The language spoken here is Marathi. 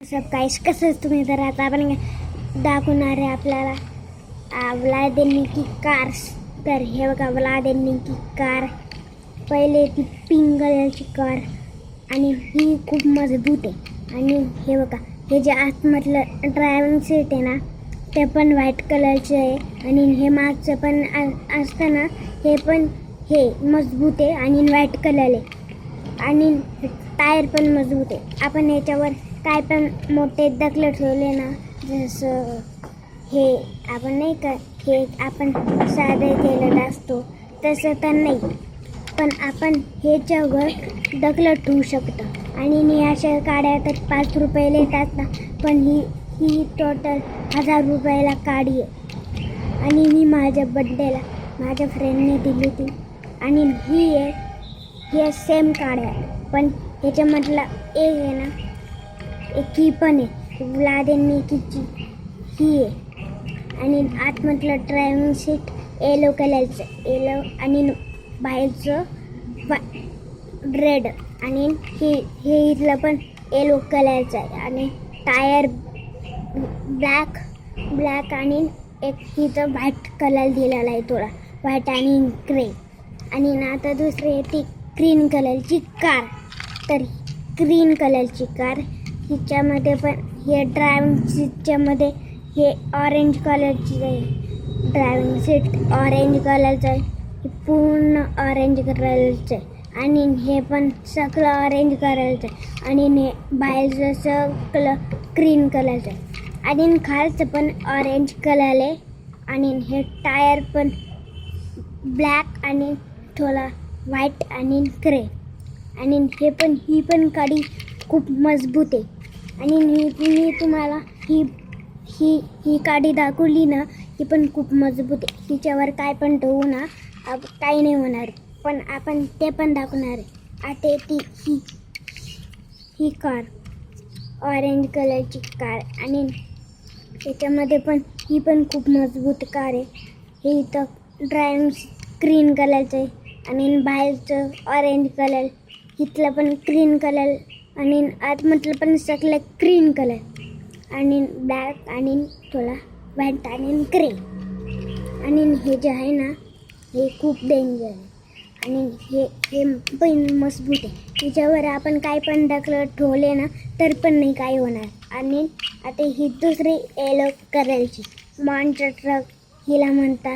सब काहीच कसंच तुम्ही? तर आता आपण दाखवणार आहे आपल्याला. व्लादेनी की कार. तर हे बघा व्लादेनी की कार. पहिले ती पिंक कलरची कार. आणि ही खूप मजबूत आहे. आणि हे बघा हे जे आतमधलं ड्रायव्हिंग सीट आहे ना ते पण व्हाईट कलरचे आहे. आणि हे मागचं पण असतं ना हे पण हे मजबूत आहे आणि व्हाईट कलर आहे. आणि टायर पण मजबूत आहे. आपण याच्यावर काय पण मोठे दगड ठेवले ना जसं हे आपण नाही का हे आपण साधे केलेलं असतो तसं तर नाही. पण आपण ह्याच्यावर दगड ठेवू शकतो. आणि मी अशा काड्या तर पाच रुपयाला येतात ना पण ही ही टोटल हजार रुपयाला काडी आहे. आणि मी माझ्या बड्डेला माझ्या फ्रेंडने दिली ती. आणि ही आहे हे सेम काड्या पण ह्याच्यामधला एक आहे ना एक ही पण आहे. व्लादेनी किची ही आहे. आणि आत म्हटलं ड्रायव्हिंग सीट येलो कलरचं येलो आणि बाहेरचं रेड आणि हे हे इथलं पण येलो कलरचं आहे. आणि टायर ब्लॅक ब्लॅक आणि एक तिथं व्हाईट कलर दिलेला आहे थोडा. व्हाईट आणि ग्रे आणि ना आता दुसरी आहे ती ग्रीन कलरची कार तर ग्रीन कलरची कार हिच्यामध्ये पण हे ड्रायव्हिंग सीटच्यामध्ये हे ऑरेंज कलरची आहे. ड्रायव्हिंग सीट ऑरेंज कलरचं आहे. हे पूर्ण ऑरेंज कलरचं आहे. आणि हे पण सगळं ऑरेंज कलरचं आहे. आणि हे बाहेरचं सगळं ग्रीन कलरचं आहे. आणि खालचं पण ऑरेंज कलर आहे. आणि हे टायर पण ब्लॅक आणि थोडा व्हाईट आणि ग्रे आणि हे पण ही पण गाडी खूप मजबूत आहे. आणि मी तुम्हाला ही ही ही काडी दाखवली ना ही पण खूप मजबूत आहे. हिच्यावर काय पण ठेवू ना काही नाही होणार. पण आपण ते पण दाखवणार आहे. आता ती ही ही कार ऑरेंज कलरची कार आणि त्याच्यामध्ये पण ही पण खूप मजबूत कार आहे. हे इथं ड्रायविंग ग्रीन कलरचं आहे आणि बाहेरचं ऑरेंज कलर इथलं पण ग्रीन कलर आणि आतमधलं पण सगळं ग्रीन कलर आणि ब्लॅक आणि थोडा व्हाईट आणि ग्रे आणि हे जे आहे ना हे खूप डेंजर आहे. आणि हे हे पण मजबूत आहे. त्याच्यावर आपण काय पण टाकलं ठेवले ना तर पण नाही काय होणार. आणि आता ही दुसरी येलो कलरची मॉन्स्टर ट्रक हिला म्हणता